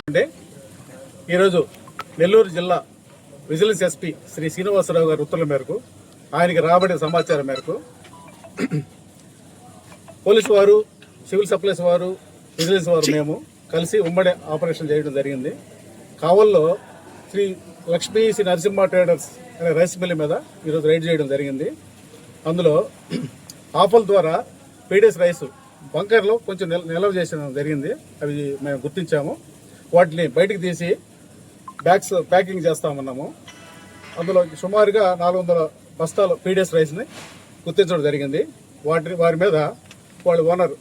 అంటే ఈరోజు నెల్లూరు జిల్లా విజిలెన్స్ ఎస్పీ శ్రీ శ్రీనివాసరావు గారి ఉత్తర్వుల మేరకు ఆయనకి రాబడిన సమాచారం మేరకు పోలీసు వారు సివిల్ సప్లైస్ వారు విజిలెన్స్ వారు మేము కలిసి ఉమ్మడి ఆపరేషన్ చేయడం జరిగింది. కావల్లో శ్రీ లక్ష్మీ శ్రీ నరసింహ ట్రేడర్స్ అనే రైస్ మిల్ మీద ఈరోజు రైడ్ చేయడం జరిగింది. అందులో ఆఫల్ ద్వారా పీడిఎస్ రైస్ బంకర్లో కొంచెం నిల్- నిల్వ చేసడం జరిగింది. అవి మేము గుర్తించాము. వాటిని బయటికి తీసి బ్యాగ్స్ ప్యాకింగ్ చేస్తామన్నాము. అందులో సుమారుగా నాలుగు వందల బస్తాలు పీడిఎస్ రైస్ని గుర్తించడం జరిగింది. వాటి వారి మీద వాళ్ళ ఓనర్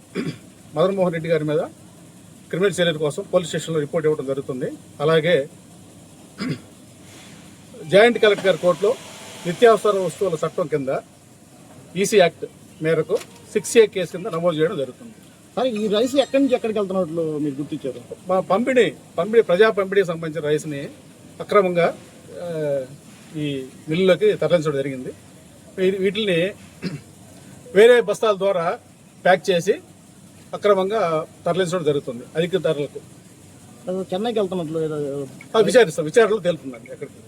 మదన్ మోహన్ రెడ్డి గారి మీద క్రిమినల్ చర్యల కోసం పోలీస్ స్టేషన్లో రిపోర్ట్ ఇవ్వడం జరుగుతుంది. అలాగే జాయింట్ కలెక్టర్ గారి కోర్టులో నిత్యావసర వస్తువుల చట్టం కింద ఈసీ యాక్ట్ మేరకు సిక్స్ ఏ కేసు కింద నమోదు చేయడం జరుగుతుంది. సార్ ఈ రైస్ ఎక్కడి నుంచి ఎక్కడికి వెళ్తున్నట్లు మీరు గుర్తించారు? మా పంపిణీ పంపిణీ ప్రజా పంపిణీకి సంబంధించిన రైస్ని అక్రమంగా ఈ మిల్లులోకి తరలించడం జరిగింది. వీటిని వేరే బస్తాల ద్వారా ప్యాక్ చేసి అక్రమంగా తరలించడం జరుగుతుంది అధిక ధరలకు చెన్నైకి వెళ్తున్నట్లు విచారిస్తాం విచారణలో తెలుపుతున్నాను ఎక్కడికి.